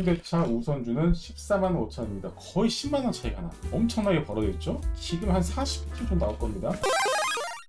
현대차 우선주는 14만 5천원입니다. 거의 10만 원 차이가 나. 엄청나게 벌어져 있죠? 지금 한 40분 정도 나올 겁니다.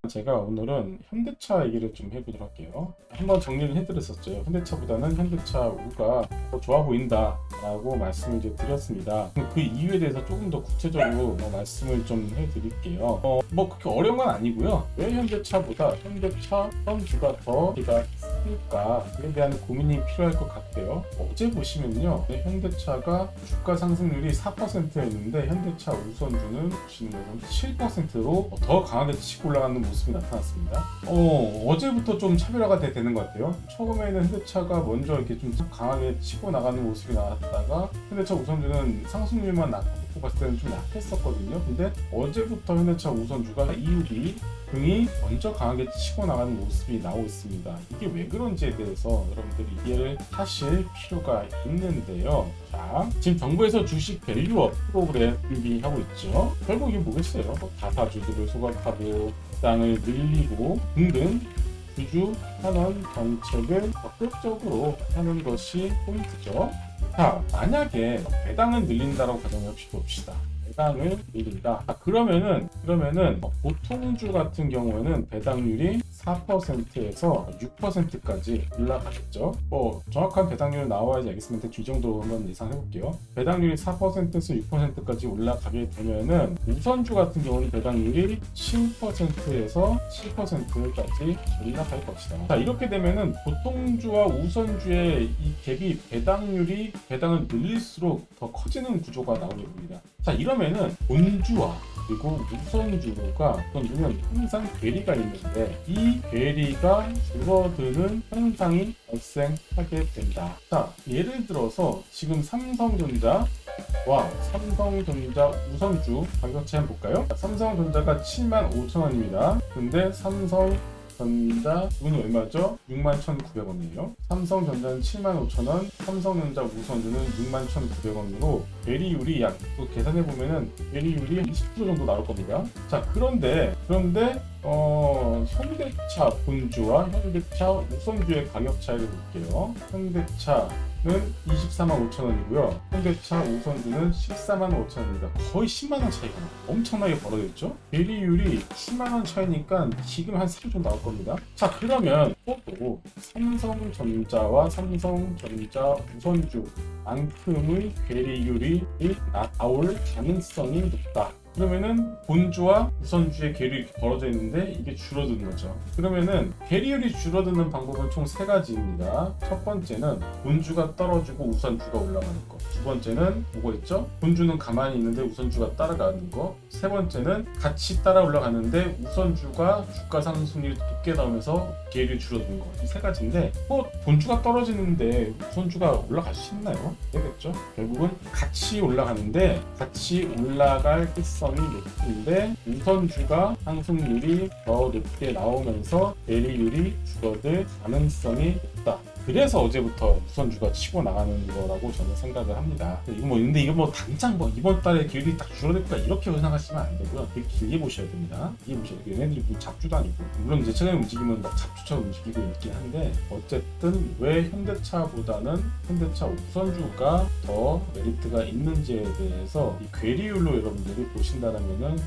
제가 오늘은 현대차 얘기를 좀 해보도록 할게요. 한번 정리를 해드렸었죠. 현대차보다는 현대차 우가 더 좋아 보인다라고 말씀을 이제 드렸습니다. 그 이유에 대해서 조금 더 구체적으로 어, 말씀을 좀 해드릴게요. 어, 뭐 그렇게 어려운 건 아니고요. 왜 현대차보다 현대차 선주가 더 기가 쓸까에 대한 고민이 필요할 것 같아요. 어제 보시면요, 네, 현대차가 주가 상승률이 4%였는데 현대차 우선주는 보시는 것처럼 7%로 더 강하게 치고 올라가는 모습이 나타났습니다. 어, 어제부터 좀 차별화가 돼- 되는 것 같아요. 처음에는 현대차가 먼저 이렇게 좀 강하게 치고 나가는 모습이 나왔다가 현대차 우선주는 상승률만 낮고 봤을 때는 좀 약했었거든요. 근데 어제부터 현대차 우선주가 이유비 등이 먼저 강하게 치고 나가는 모습이 나오고 있습니다. 이게 왜 그런지에 대해서 여러분들이 이해를 하실 필요가 있는데요. 자, 지금 정부에서 주식 밸류업 프로그램 준비하고 있죠. 결국 이게 뭐겠어요? 뭐 다사주들을 소각하고 땅을 늘리고 등등 주주 환원 정책을 적극적으로 하는 것이 포인트죠. 자, 만약에 배당을 늘린다라고 가정해 봅시다. 배당을 늘린다. 아, 그러면은 그러면은 어, 보통 주 같은 경우에는 배당률이 4%에서 6%까지 올라가겠죠. 뭐 정확한 배당률 나와야지 알겠습니다. 이 정도 한번 예상해 볼게요. 배당률이 4%에서 6%까지 올라가게 되면은 우선주 같은 경우는 배당률이 7%에서 7%까지 올라갈 것이다. 자 이렇게 되면은 보통주와 우선주의 이 갭이 배당률이 배당을 늘릴수록 더 커지는 구조가 나오게 됩니다. 자 이러면은 본주와 그리고 우선주가 어떤 보면 항상 괴리가 있는데 이 괴리가 줄어드는 현상이 발생하게 된다. 자 예를 들어서 지금 삼성전자 와 삼성전자 우선주 가격 차이 한번 볼까요? 자, 삼성전자가 7만 5천 원입니다. 근데 삼성 전자 이건 얼마죠? 61,900원이에요. 삼성전자는 75,000원, 삼성전자 우선주는 61,900원으로 배리율이 약또 계산해 보면은 배리율이 20% 정도 나올 겁니다. 자 그런데 그런데 어 현대차 본주와 현대차 우선주의 가격 차이를 볼게요. 현대차는 24만 5천 원이고요. 현대차 우선주는 14만 5천 원입니다. 거의 10만 원 차이가. 엄청나게 벌어져 있죠. 배리율이 10만 원 차이니까 지금 한3 정도 나올 겁니다. 자 그러면 또 삼성전자와 삼성전자 우선주 만큼의 괴리율이 나올 가능성이 높다. 그러면은 본주와 우선주의 이렇게 벌어져 있는데 이게 줄어드는 거죠. 그러면은 괴리율이 줄어드는 방법은 총 세 가지입니다. 첫 번째는 본주가 떨어지고 우선주가 올라가는 거. 두 번째는 뭐가 있죠? 본주는 가만히 있는데 우선주가 따라가는 거. 세 번째는 같이 따라 올라가는데 우선주가 주가 상승률이 높게 나오면서 괴리율이 줄어드는 거. 이 세 가지인데 뭐 본주가 떨어지는데 우선주가 올라갈 수 있나요? 되겠죠. 결국은 같이 올라가는데 같이 올라갈 특성이 높은데 우선주가 상승률이 더 높게 나오면서 대리율이 줄어들 가능성이 높다. 그래서 어제부터 우선주가 치고 나가는 거라고 저는 생각을 합니다. 이거 뭐 근데 이거 뭐 당장 뭐 이번 달에 기율이 딱 줄어들 거야 이렇게 생각하시면 안 되고요. 되게 길게 보셔야 됩니다. 길게 보셔야 돼요. 얘네들이 뭐 잡주도 아니고 물론 이제 최근에 움직임은 막 잡주처럼 움직이고 있긴 한데 어쨌든 왜 현대차보다는 현대차 우선주가 더 메리트가 있는지에 대해서 이 괴리율로 여러분들이 보신다면은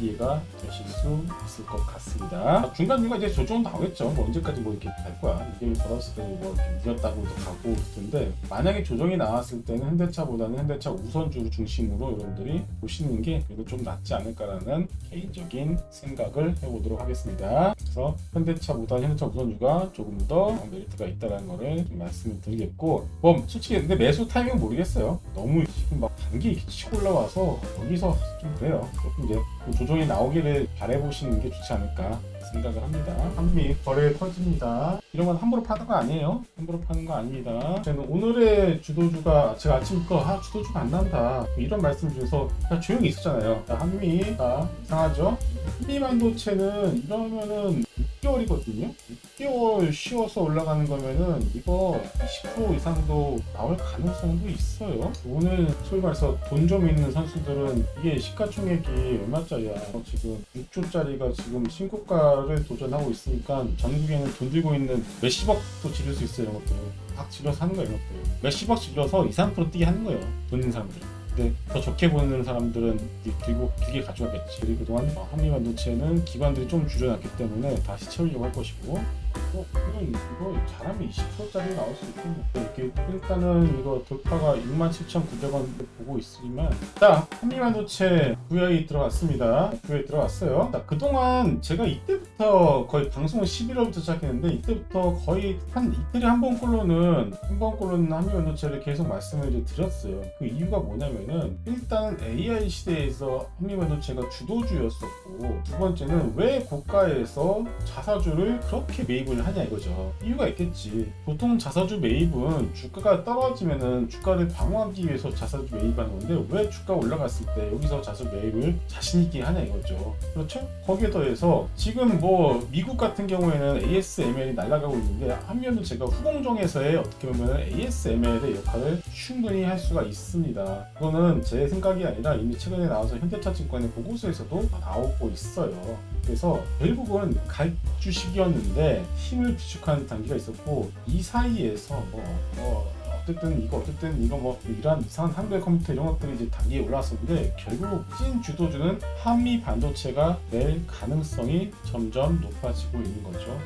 이해가 되실 수 있을 것 같습니다. 중간 중간 이제 조정 나오겠죠. 뭐 언제까지 뭐 이렇게 갈 거야. 이게 벌었을 때뭐 늦었다고도 가고 그럴 텐데 만약에 조정이 나왔을 때는 현대차보다는 현대차 우선주 중심으로 여러분들이 보시는 게 그래도 좀 낫지 않을까라는 개인적인 생각을 해보도록 하겠습니다. 그래서 현대차보다 현대차 우선주가 조금 더 메리트가 있다는 거를 좀 말씀을 드리겠고 뭐 솔직히 근데 매수 타이밍 모르겠어요. 너무 지금 막 단기 치고 올라와서 여기서 좀 그래요. 조금 이제 좀 조정이 나오기를 바래보시는 게 좋지 않을까 생각을 합니다. 한미 거래 터집니다. 이런 건 함부로 파는 거 아니에요. 함부로 파는 거 아닙니다. 저는 오늘의 주도주가 제가 아침부터 아 주도주가 안 난다 이런 말씀 주셔서 조용히 있었잖아요. 자, 한미가 이상하죠? 한미 반도체는 이러면은 6개월이거든요. 6개월 쉬어서 올라가는 거면은 이거 20% 이상도 나올 가능성도 있어요. 오늘 소위 말해서 돈 좀 있는 선수들은 이게 시가총액이 얼마짜리야? 어, 지금 6조짜리가 지금 신고가 주가를 도전하고 있으니까 전국에는 돈 들고 있는 몇십억도 지를 수 있어요 이런 것들 막 질러서 하는 거예요 이런 것들 몇십억 질러서 2, 3% 뛰게 하는 거예요 돈 있는 사람들은 근데 더 좋게 보는 사람들은 들고 길게 가져가겠지 그리고 그동안 어, 한미반도체는 기관들이 좀 줄여놨기 때문에 다시 채우려고 할 것이고 어, 이건 이거 잘하면 20%짜리 나올 수 있겠네. 이렇게 일단은 이거 돌파가 67,900원 보고 있지만 자 한미반도체 구야이 들어갔습니다. 구야이 들어갔어요. 자 그동안 제가 이때부터 거의 방송을 11월부터 시작했는데 이때부터 거의 한 이틀에 한 번꼴로는 한 번꼴로는 한미반도체를 계속 말씀을 드렸어요. 그 이유가 뭐냐면은 일단은 AI 시대에서 한미반도체가 주도주였었고 두 번째는 왜 고가에서 자사주를 그렇게 매입을 하냐 이거죠. 이유가 있겠지. 보통 자사주 매입은 주가가 떨어지면은 주가를 방어하기 위해서 자사주 매입 하는 건데 왜 주가 올라갔을 때 여기서 자사주 매입을 자신 있게 하냐 이거죠. 그렇죠? 거기에 더해서 지금 뭐 미국 같은 경우에는 ASML이 날아가고 있는데 한면은 제가 후공정에서의 어떻게 보면 ASML의 역할을 충분히 할 수가 있습니다. 그거는 제 생각이 아니라 이미 최근에 나와서 현대차증권의 보고서에서도 나오고 있어요. 그래서 결국은 갈 주식이었는데 힘을 비축하는 단계가 있었고 이 사이에서 뭐, 뭐 어쨌든 이거 어쨌든 이거 뭐 이런 이상한 한글 컴퓨터 이런 것들이 이제 단계에 올라왔었는데 결국 찐 주도주는 한미 반도체가 될 가능성이 점점 높아지고 있는 거죠.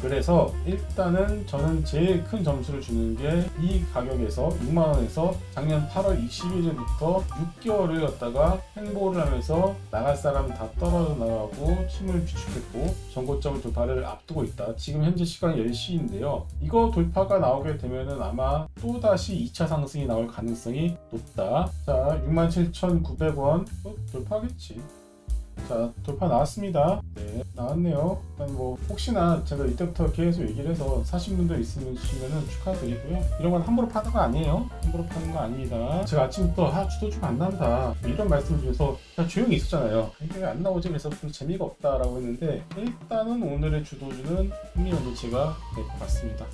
그래서 일단은 저는 제일 큰 점수를 주는 게 이 가격에서 6만원에서 작년 8월 21일부터 6개월을 갖다가 행보를 하면서 나갈 사람 다 떨어져 나가고 힘을 비축했고 전고점을 돌파를 앞두고 있다. 지금 현재 시간 10시인데요. 이거 돌파가 나오게 되면은 아마 또다시 2차 상승이 나올 가능성이 높다. 자, 67,900원 어, 돌파하겠지. 자 돌파 나왔습니다. 네 나왔네요. 뭐 혹시나 제가 이때부터 계속 얘기를 해서 사신 분들 있으시면은 축하드리고요. 이런 건 함부로 파는 거 아니에요. 함부로 파는 거 아닙니다. 제가 아침부터 아 주도주가 안 난다 이런 말씀 중에서 그냥 조용히 있었잖아요. 이게 안 나오지 그래서 좀 재미가 없다라고 했는데 일단은 오늘의 주도주는 흥미연도체가 될 것 같습니다.